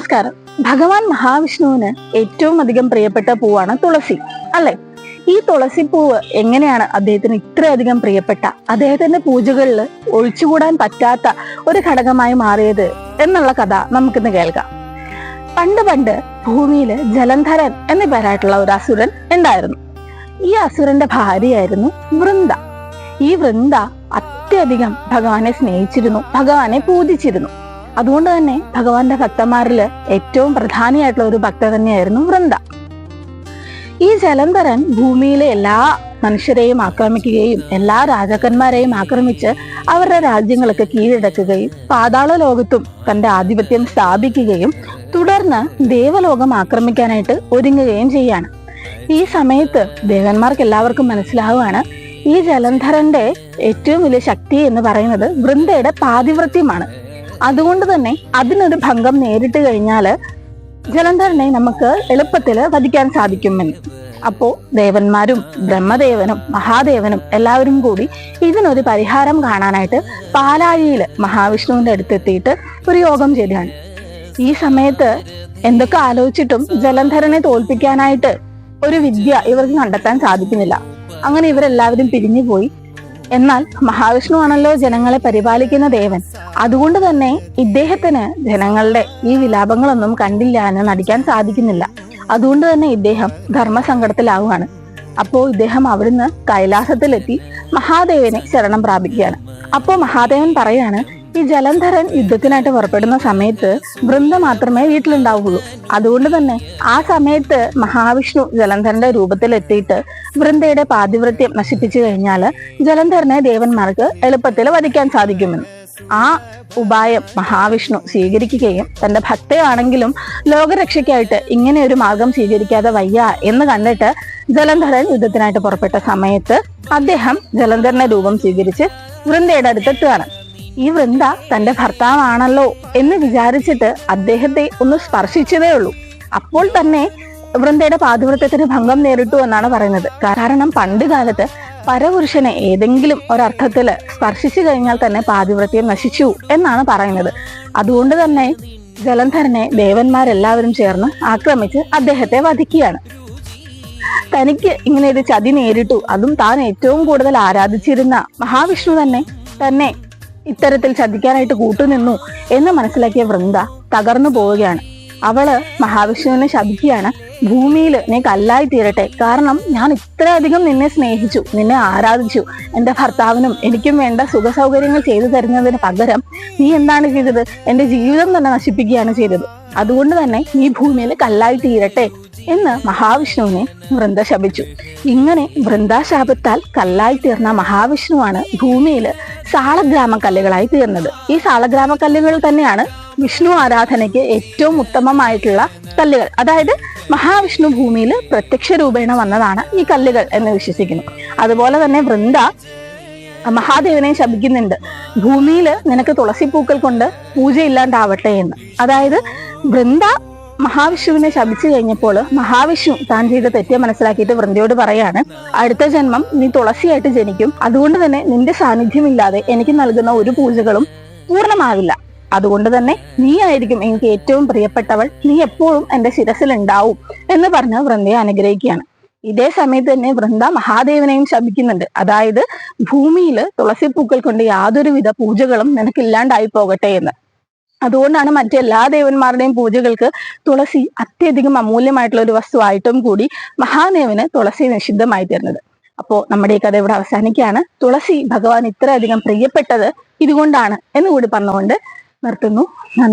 നമസ്കാരം. ഭഗവാൻ മഹാവിഷ്ണുവിന് ഏറ്റവും അധികം പ്രിയപ്പെട്ട പൂവാണ് തുളസി അല്ലെ? ഈ തുളസി പൂവ് എങ്ങനെയാണ് അദ്ദേഹത്തിന് ഇത്രയധികം പ്രിയപ്പെട്ട? അദ്ദേഹത്തിന്റെ പൂജകളിൽ ഒഴിച്ചുകൂടാൻ പറ്റാത്ത ഒരു ഘടകമായി മാറിയത് എന്നുള്ള കഥ നമുക്കിന്ന് കേൾക്കാം. പണ്ട് പണ്ട് ഭൂമിയിൽ ജലന്ധരൻ എന്ന പേരായിട്ടുള്ള ഒരു അസുരൻ ഉണ്ടായിരുന്നു. ഈ അസുരന്റെ ഭാര്യയായിരുന്നു വൃന്ദ. ഈ വൃന്ദ അത്യധികം ഭഗവാനെ സ്നേഹിച്ചിരുന്നു ഭഗവാനെ പൂജിച്ചിരുന്നു. അതുകൊണ്ട് തന്നെ ഭഗവാന്റെ ഭക്തന്മാരിൽ ഏറ്റവും പ്രധാനിയായിട്ടുള്ള ഒരു ഭക്ത തന്നെയായിരുന്നു വൃന്ദ. ഈ ജലന്ധരൻ ഭൂമിയിലെ എല്ലാ മനുഷ്യരെയും ആക്രമിക്കുകയും എല്ലാ രാജാക്കന്മാരെയും ആക്രമിച്ച് അവരുടെ രാജ്യങ്ങളൊക്കെ കീഴടക്കുകയും പാതാള ലോകത്തും തന്റെ ആധിപത്യം സ്ഥാപിക്കുകയും തുടർന്ന് ദേവലോകം ആക്രമിക്കാനായിട്ട് ഒരുങ്ങുകയും ചെയ്യാണ്. ഈ സമയത്ത് ദേവന്മാർക്ക് എല്ലാവർക്കും മനസ്സിലാവുകയാണ് ഈ ജലന്ധരന്റെ ഏറ്റവും വലിയ ശക്തി എന്ന് പറയുന്നത് വൃന്ദയുടെ പാതിവൃത്യമാണ്. അതുകൊണ്ട് തന്നെ അതിനൊരു ഭംഗം നേരിട്ട് കഴിഞ്ഞാൽ ജലന്ധരനെ നമുക്ക് എളുപ്പത്തിൽ വധിക്കാൻ സാധിക്കുമെന്ന് അപ്പോൾ ദേവന്മാരും ബ്രഹ്മദേവനും മഹാദേവനും എല്ലാവരും കൂടി ഇതിനൊരു പരിഹാരം കാണാനായിട്ട് പാലാഴിയിൽ മഹാവിഷ്ണുവിന്റെ അടുത്തെത്തിയിട്ട് ഒരു യോഗം ചെയ്തതാണ് ഈ സമയത്ത് എന്തൊക്കെ ആലോചിച്ചിട്ടും ജലന്ധരനെ തോൽപ്പിക്കാനായിട്ട് ഒരു വിദ്യ ഇവർക്ക് കണ്ടെത്താൻ സാധിക്കുന്നില്ല. അങ്ങനെ ഇവരെല്ലാവരും പിരിഞ്ഞുപോയി എന്നാൽ മഹാവിഷ്ണു ആണല്ലോ ജനങ്ങളെ പരിപാലിക്കുന്ന ദേവൻ. അതുകൊണ്ട് തന്നെ ഇദ്ദേഹത്തിന് ജനങ്ങളുടെ ഈ വിലാപങ്ങളൊന്നും കണ്ടില്ല എന്ന് നടിക്കാൻ സാധിക്കുന്നില്ല. അതുകൊണ്ട് തന്നെ ഇദ്ദേഹം ധർമ്മസങ്കടത്തിലാവുകയാണ്. അപ്പോൾ ഇദ്ദേഹം അവിടുന്ന് കൈലാസത്തിലെത്തി മഹാദേവനെ ശരണം പ്രാപിക്കുകയാണ്. അപ്പോൾ മഹാദേവൻ പറയാണ് ഈ ജലന്ധരൻ യുദ്ധത്തിനായിട്ട് പുറപ്പെടുന്ന സമയത്ത് വൃന്ദ മാത്രമേ വീട്ടിലുണ്ടാവുകയുള്ളൂ. അതുകൊണ്ട് തന്നെ ആ സമയത്ത് മഹാവിഷ്ണു ജലന്ധരന്റെ രൂപത്തിൽ എത്തിയിട്ട് വൃന്ദയുടെ പാതിവൃത്യം നശിപ്പിച്ചു കഴിഞ്ഞാൽ ജലന്ധരനെ ദേവന്മാർക്ക് എളുപ്പത്തിൽ വധിക്കാൻ സാധിക്കുമെന്ന്. ആ ഉപായം മഹാവിഷ്ണു സ്വീകരിക്കുകയും തന്റെ ഭക്തയാണെങ്കിലും ലോകരക്ഷയ്ക്കായിട്ട് ഇങ്ങനെ ഒരു മാർഗം സ്വീകരിക്കാതെ വയ്യ എന്ന് കണ്ടിട്ട് ജലന്ധരൻ യുദ്ധത്തിനായിട്ട് പുറപ്പെട്ട സമയത്ത് അദ്ദേഹം ജലന്ധരന്റെ രൂപം സ്വീകരിച്ച് വൃന്ദയുടെ അടുത്തെത്തുകയാണ്. ഈ വൃന്ദ തന്റെ ഭർത്താവാണല്ലോ എന്ന് വിചാരിച്ചിട്ട് അദ്ദേഹത്തെ ഒന്ന് സ്പർശിച്ചതേ ഉള്ളൂ. അപ്പോൾ തന്നെ വൃന്ദയുടെ പാതിവൃത്തത്തിന് ഭംഗം നേരിട്ടു എന്നാണ് പറയുന്നത്. കാരണം പണ്ട് കാലത്ത് പരപുരുഷനെ ഏതെങ്കിലും ഒരർത്ഥത്തിൽ സ്പർശിച്ചു കഴിഞ്ഞാൽ തന്നെ പാതിവൃത്യം നശിച്ചു എന്നാണ് പറയുന്നത്. അതുകൊണ്ട് തന്നെ ജലന്ധരനെ ദേവന്മാരെല്ലാവരും ചേർന്ന് ആക്രമിച്ച് അദ്ദേഹത്തെ വധിക്കുകയാണ്. തനിക്ക് ഇങ്ങനെ ഒരു ചതി നേരിട്ടു. അതും താൻ ഏറ്റവും കൂടുതൽ ആരാധിച്ചിരുന്ന മഹാവിഷ്ണു തന്നെ തന്നെ ഇത്തരത്തിൽ ചതിക്കാനായിട്ട് കൂട്ടുനിന്നു എന്ന് മനസ്സിലാക്കിയ വൃന്ദ തകർന്നു പോവുകയാണ്. അവൾ മഹാവിഷ്ണുവിനെ ശപിക്കുകയാണ്. ഭൂമിയിൽ നീ കല്ലായി തീരട്ടെ കാരണം ഞാൻ ഇത്രയധികം നിന്നെ സ്നേഹിച്ചു നിന്നെ ആരാധിച്ചു. എന്റെ ഭർത്താവിനും എനിക്കും വേണ്ട സുഖ സൗകര്യങ്ങൾ ചെയ്തു തരുന്നതിന് പകരം നീ എന്താണ് ചെയ്തത്? എന്റെ ജീവിതം തന്നെ നശിപ്പിക്കുകയാണ് ചെയ്തത്. അതുകൊണ്ട് തന്നെ ഈ ഭൂമിയിൽ കല്ലായി തീരട്ടെ എന്ന് മഹാവിഷ്ണുവിനെ വൃന്ദ ശപിച്ചു ഇങ്ങനെ വൃന്ദാശാപത്താൽ കല്ലായി തീർന്ന മഹാവിഷ്ണുവാണ് ഭൂമിയിൽ സാളഗ്രാമ കല്ലുകളായി തീർന്നത്. ഈ സാളഗ്രാമ കല്ലുകൾ തന്നെയാണ് വിഷ്ണു ആരാധനയ്ക്ക് ഏറ്റവും ഉത്തമമായിട്ടുള്ള കല്ലുകൾ. അതായത് മഹാവിഷ്ണു ഭൂമിയിൽ പ്രത്യക്ഷ രൂപേണ വന്നതാണ് ഈ കല്ലുകൾ എന്ന് വിശ്വസിക്കുന്നു. അതുപോലെ തന്നെ വൃന്ദ മഹാദേവനെ ശപിക്കുന്നുണ്ട്. ഭൂമിയിൽ നിനക്ക് തുളസിപ്പൂക്കൾ കൊണ്ട് പൂജയില്ലാണ്ടാവട്ടെ എന്ന്. അതായത് വൃന്ദ മഹാവിഷ്ണുവിനെ ശപിച്ചു കഴിഞ്ഞപ്പോൾ മഹാവിഷ്ണു താൻ ചെയ്ത തെറ്റ് മനസ്സിലാക്കിയിട്ട് വൃന്ദയോട് പറയാണ് അടുത്ത ജന്മം നീ തുളസിയായിട്ട് ജനിക്കും. അതുകൊണ്ട് തന്നെ നിന്റെ സാന്നിധ്യമില്ലാതെ എനിക്ക് നൽകുന്ന ഒരു പൂജകളും പൂർണമാവില്ല. അതുകൊണ്ട് തന്നെ നീ ആയിരിക്കും എനിക്ക് ഏറ്റവും പ്രിയപ്പെട്ടവൾ. നീ എപ്പോഴും എന്റെ ശിരസിൽ ഉണ്ടാവും എന്ന് പറഞ്ഞ് വൃന്ദയെ അനുഗ്രഹിക്കുകയാണ്. ഇതേ സമയത്ത് തന്നെ വൃന്ദ മഹാദേവനെയും ശപിക്കുന്നുണ്ട്. അതായത് ഭൂമിയിൽ തുളസിപ്പൂക്കൾ കൊണ്ട് യാതൊരുവിധ പൂജകളും നിനക്കില്ലാണ്ടായി പോകട്ടെ എന്ന്. അതുകൊണ്ടാണ് മറ്റെല്ലാ ദേവന്മാരുടെയും പൂജകൾക്ക് തുളസി അത്യധികം അമൂല്യമായിട്ടുള്ള ഒരു വസ്തുവായിട്ടും കൂടി മഹാദേവന് തുളസി നിഷിദ്ധമായി തീർന്നത് അപ്പോ നമ്മുടെ ഈ കഥ ഇവിടെ അവസാനിക്കുകയാണ്. തുളസി ഭഗവാൻ ഇത്രയധികം പ്രിയപ്പെട്ടത് ഇതുകൊണ്ടാണ് എന്ന് കൂടി പറഞ്ഞുകൊണ്ട് നിർത്തുന്നു. നന്ദി.